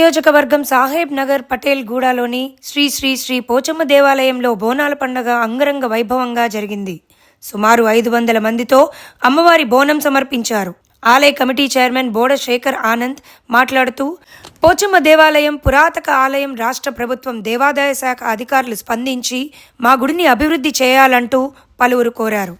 నియోజకవర్గం సాహెబ్ నగర్ పటేల్ గూడలోని శ్రీ శ్రీ శ్రీ పోచమ్మ దేవాలయంలో బోనాల పండగ అంగరంగ వైభవంగా జరిగింది. సుమారు ఐదు వందల మందితో అమ్మవారి బోనం సమర్పించారు. ఆలయ కమిటీ చైర్మన్ బోడ శేఖర్ ఆనంద్ మాట్లాడుతూ పోచమ్మ దేవాలయం పురాతక ఆలయం రాష్ట్ర ప్రభుత్వం దేవాదాయ శాఖ అధికారులు స్పందించి మా గుడిని అభివృద్ధి చేయాలంటూ పలువురు కోరారు.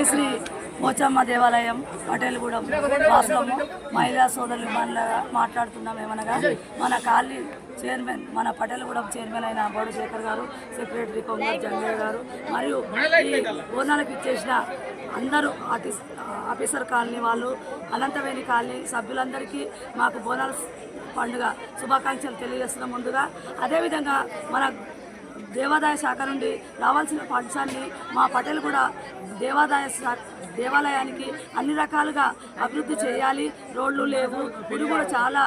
శ్రీ శ్రీ పోచమ్మ దేవాలయం పటేల్గూడెం వాస్తవము మహిళా సోదరులు మనలాగా మాట్లాడుతున్నాం ఏమనగా మన కాలనీ చైర్మన్ మన పటేల్గూడెం చైర్మన్ అయిన బోడు శేఖర్ గారు సెక్రటరీ కొంగర్ జంగయ్య గారు మరియు ఈ బోనాలకు ఇచ్చేసిన అందరూ ఆఫీస్ ఆఫీసర్ కాలనీ వాళ్ళు అనంతవేణి కాలనీ సభ్యులందరికీ మాకు బోనాల పండుగ శుభాకాంక్షలు తెలియజేస్తున్నాం ముందుగా అదేవిధంగా మన దేవాదాయ శాఖ నుండి రావాల్సిన ఫండ్సాన్ని మా పటేల్ కూడా దేవాదాయ శాఖ దేవాలయానికి అన్ని రకాలుగా అభివృద్ధి చేయాలి. రోడ్లు లేవు గుడి కూడా చాలా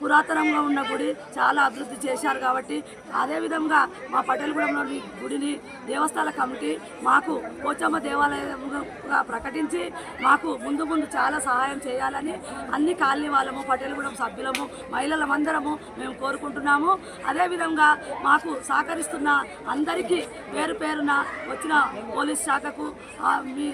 పురాతనంగా ఉన్న గుడి చాలా అభివృద్ధి చేశారు కాబట్టి అదేవిధంగా మా పటేల్గూడెంలోని గుడిని దేవస్థాన కమిటీ మాకు పోచమ్మ దేవాలయంగా ప్రకటించి మాకు ముందు ముందు చాలా సహాయం చేయాలని అన్ని కాలనీ వాళ్ళము పటేల్గూడెం సభ్యులము మహిళలమందరము మేము కోరుకుంటున్నాము. అదేవిధంగా మాకు సహకరిస్తున్న అందరికీ పేరు పేరున వచ్చిన పోలీస్ శాఖకు మీ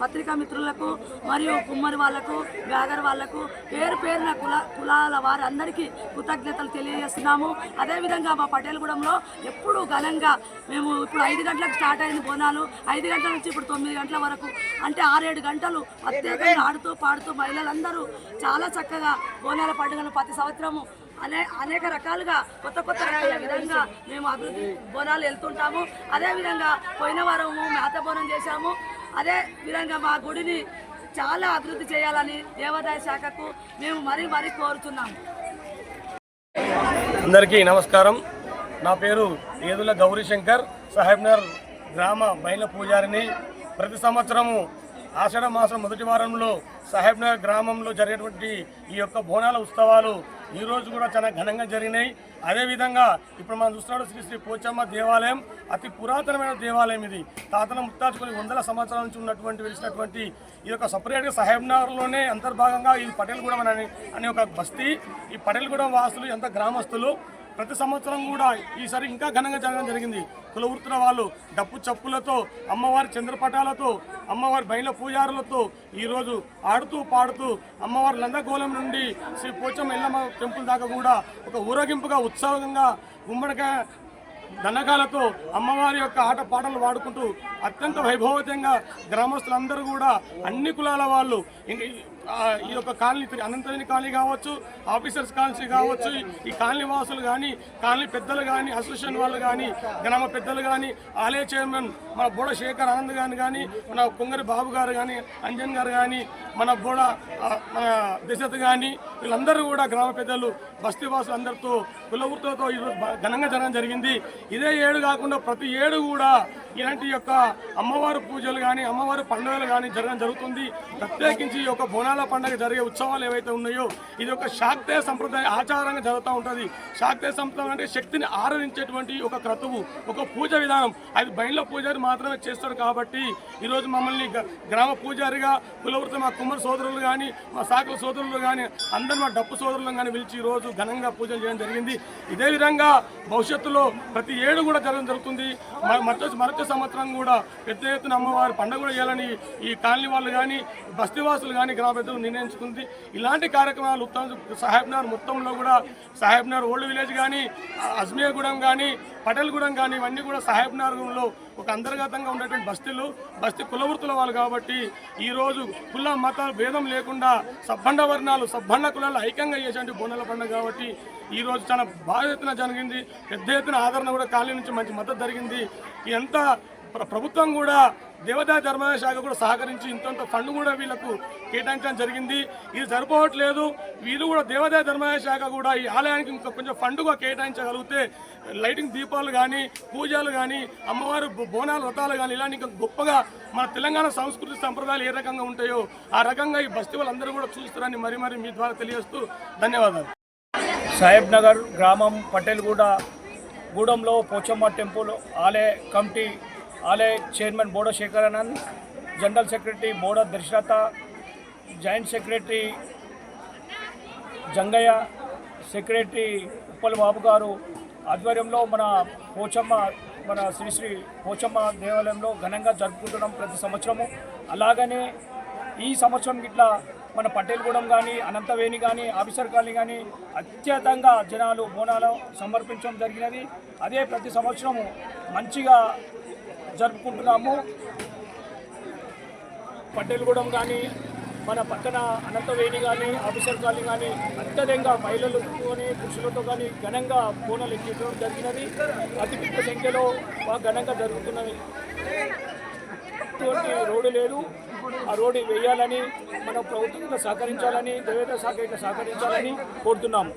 పత్రికా మిత్రులకు మరియు కుమ్మరి వాళ్ళకు బ్యాగర్ వాళ్ళకు పేరు పేరున కుల కులాల వారందరికీ కృతజ్ఞతలు తెలియజేస్తున్నాము. అదేవిధంగా మా పటేల్గూడెంలో ఎప్పుడూ ఘనంగా మేము ఇప్పుడు ఐదు గంటలకు స్టార్ట్ అయింది బోనాలు. ఐదు గంటల నుంచి ఇప్పుడు తొమ్మిది గంటల వరకు. అంటే ఆరేడు గంటలు ప్రత్యేకంగా ఆడుతూ పాడుతూ మహిళలందరూ చాలా చక్కగా బోనాల పండుగను ప్రతి సంవత్సరము అనే అనేక రకాలుగా కొత్త కొత్త రకాల విధంగా మేము అభివృద్ధి బోనాలు వెళ్తుంటాము. అదేవిధంగా పోయిన వారము మేత బోనం చేశాము. అదే విధంగా మా గుడిని చాలా అభివృద్ధి చేయాలని దేవాదాయ శాఖకు మేము మరీ మరీ కోరుతున్నాము అందరికీ నమస్కారం. నా పేరు ఏదుల గౌరీశంకర్ సాహెబ్నర్ గ్రామ బయల పూజారిని. ప్రతి సంవత్సరము ఆషాఢ మాసం మొదటి వారంలో సాహెబ్నగర్ గ్రామంలో జరిగేటువంటి ఈ యొక్క బోనాల ఉత్సవాలు ఈ రోజు కూడా చాలా ఘనంగా జరిగినాయి. అదేవిధంగా ఇప్పుడు మనం చూస్తున్నాడు శ్రీ శ్రీ పోచమ్మ దేవాలయం అతి పురాతనమైన దేవాలయం ఇది. తాతల ముత్తాచుకొని వందల సంవత్సరాల నుంచి ఉన్నటువంటి వెలిసినటువంటి ఈ యొక్క సపరేట్గా సాహెబ్నగర్లోనే అంతర్భాగంగా ఈ పటేల్గూడెం అనే అనే ఒక బస్తీ. ఈ పటేల్గూడెం వాసులు ఎంత గ్రామస్తులు ప్రతి సంవత్సరం కూడా ఈసారి ఇంకా ఘనంగా జరగడం జరిగింది. కులవృత్తుల వాళ్ళు డప్పు చప్పులతో అమ్మవారి చంద్రపటాలతో అమ్మవారి బయల పూజారులతో ఈరోజు ఆడుతూ పాడుతూ అమ్మవారి లందగోళం నుండి శ్రీ పోచమ్మ ఎల్లమ్మ టెంపుల్ దాకా కూడా ఒక ఊరేగింపుగా ఉత్సవంగా గుమ్మడికాయ దండకాలతో అమ్మవారి యొక్క ఆట పాటలు పాడుకుంటూ అత్యంత వైభవతంగా గ్రామస్తులందరూ కూడా అన్ని కులాల వాళ్ళు ఈ- యొక్క కాలనీ తిరిగి అనంతమైన కాలనీ కావచ్చు ఆఫీసర్స్ కాలనీ కావచ్చు ఈ- కాలనీ వాసులు కానీ కాలనీ పెద్దలు కానీ అసోసియేషన్ వాళ్ళు కానీ గ్రామ పెద్దలు కానీ ఆలయ చైర్మన్ మన బోడ శేఖర్ ఆనంద్ గారు కానీ మన కొంగరి బాబు గారు కానీ అంజన్ గారు కానీ మన బోడ మన దశరథ్ కానీ వీళ్ళందరూ కూడా గ్రామ పెద్దలు బస్తీ వాసులు అందరితో కులవృత్తులతో ఘనంగా జరగడం జరిగింది. ఇదే ఏడు కాకుండా ప్రతి ఏడు కూడా ఇలాంటి యొక్క అమ్మవారి పూజలు కానీ అమ్మవారి పండుగలు కానీ జరగడం జరుగుతుంది. ప్రత్యేకించి ఈ యొక్క బోనాల పండుగ జరిగే ఉత్సవాలు ఏవైతే ఉన్నాయో ఇది ఒక శాక్తేయ సంప్రదాయ ఆచారంగా జరుగుతూ ఉంటుంది. శాక్తేయ సంప్రదాయం అంటే శక్తిని ఆరాధించేటువంటి ఒక క్రతువు ఒక పూజ విధానం. అది బయట పూజారి మాత్రమే చేస్తారు కాబట్టి ఈరోజు మమ్మల్ని గ- గ్రామ పూజారిగా కులవృత్తి మా కుమ్మరి సోదరులు కానీ మా సాకుల సోదరులు కానీ అందరు మా డప్పు సోదరులను కానీ పిలిచి ఈరోజు ఘనంగా పూజలు చేయడం జరిగింది. ఇదే విధంగా భవిష్యత్తులో ప్రతి ఏడు కూడా జరగడం జరుగుతుంది. మరొక మరొక సంవత్సరం కూడా పెద్ద ఎత్తున అమ్మవారి పండుగ కూడా చేయాలని ఈ కాలనీ వాళ్ళు కానీ బస్తీవాసులు కానీ గ్రామ పెద్దలు నిర్ణయించుకుంది. ఇలాంటి కార్యక్రమాలు ఉత్తమ సాహెబ్నగర్ మొత్తంలో కూడా సాహెబ్నగర్ ఓల్డ్ విలేజ్ కానీ అజ్మీర్గూడెం కానీ పటల్గూడెం కానీ ఇవన్నీ కూడా సాహెబ్ నగరంలో ఒక అంతర్గతంగా ఉన్నటువంటి బస్తీలు బస్తీ కులవృత్తుల వాళ్ళు కాబట్టి ఈరోజు కుల మత భేదం లేకుండా సబ్బండ వర్ణాలు సబ్బండ కులాలు ఐక్యంగా చేసేటువంటి బోనాల పండుగ కాబట్టి ఈ రోజు చాలా బాధ ఎత్తున జరిగింది. పెద్ద ఎత్తున ఆదరణ కూడా ఖాళీ నుంచి మంచి మద్దతు జరిగింది. ఎంత ప్రభుత్వం కూడా దేవతా ధర్మాదాయ శాఖ కూడా సహకరించి ఇంతంత ఫండ్ కూడా వీళ్ళకు కేటాయించడం జరిగింది. ఇది సరిపోవట్లేదు. వీళ్ళు కూడా దేవదాయ ధర్మాదాయ శాఖ కూడా ఈ ఆలయానికి ఇంకా కొంచెం ఫండ్ కూడా కేటాయించగలిగితే లైటింగ్ దీపాలు కానీ పూజలు కానీ అమ్మవారు బోనాలు వ్రతాలు కానీ ఇలాంటి ఇంకా గొప్పగా మన తెలంగాణ సంస్కృతి సంప్రదాయాలు ఏ రకంగా ఉంటాయో ఆ రకంగా ఈ బస్తీ వాళ్ళందరూ కూడా చూస్తారని మరి మరి మీ ద్వారా తెలియజేస్తూ ధన్యవాదాలు. సాహెబ్ నగర్ గ్రామం పటేల్గూడ గూడెంలో పోచమ్మ టెంపుల్ ఆలయ కమిటీ ఆలయ chairman Boda Shekharanand general secretary Boda Dasharatha joint secretary Jangaiah secretary Uppal Babu గారు ఆధ్వర్యంలో మన పోచమ్మ మన శ్రీశ్రీ పోచమ్మ దేవాలయంలో ఘనంగా జరుపుకుంటున్నాం ప్రతి సంవత్సరము. అలాగనే ఈ సంవత్సరం ఇట్లా మన పటేల్గూడెం కానీ అనంతవేణి కానీ ఆఫీసర్ కాలనీ కానీ అత్యధికంగా జనాలు బోనాలు సమర్పించడం జరిగినది. అదే ప్రతి సంవత్సరము మంచిగా జరుపుకుంటున్నాము. పట్టెలగూడెం కానీ మన పక్కన అనంతవేణి కానీ ఆఫీసర్ కాలనీ కానీ అత్యధికంగా మహిళలతో పురుషులతో కానీ ఘనంగా బోనాలు ఎక్కించడం జరిగినది. అతి పెద్ద సంఖ్యలో బాగా ఘనంగా జరుగుతున్నది. ఎటువంటి రోడ్డు లేదు. ఆ రోడ్డు వేయాలని మనం ప్రభుత్వం సహకరించాలని దేవేంద్ర శాఖ సహకరించాలని కోరుతున్నాము.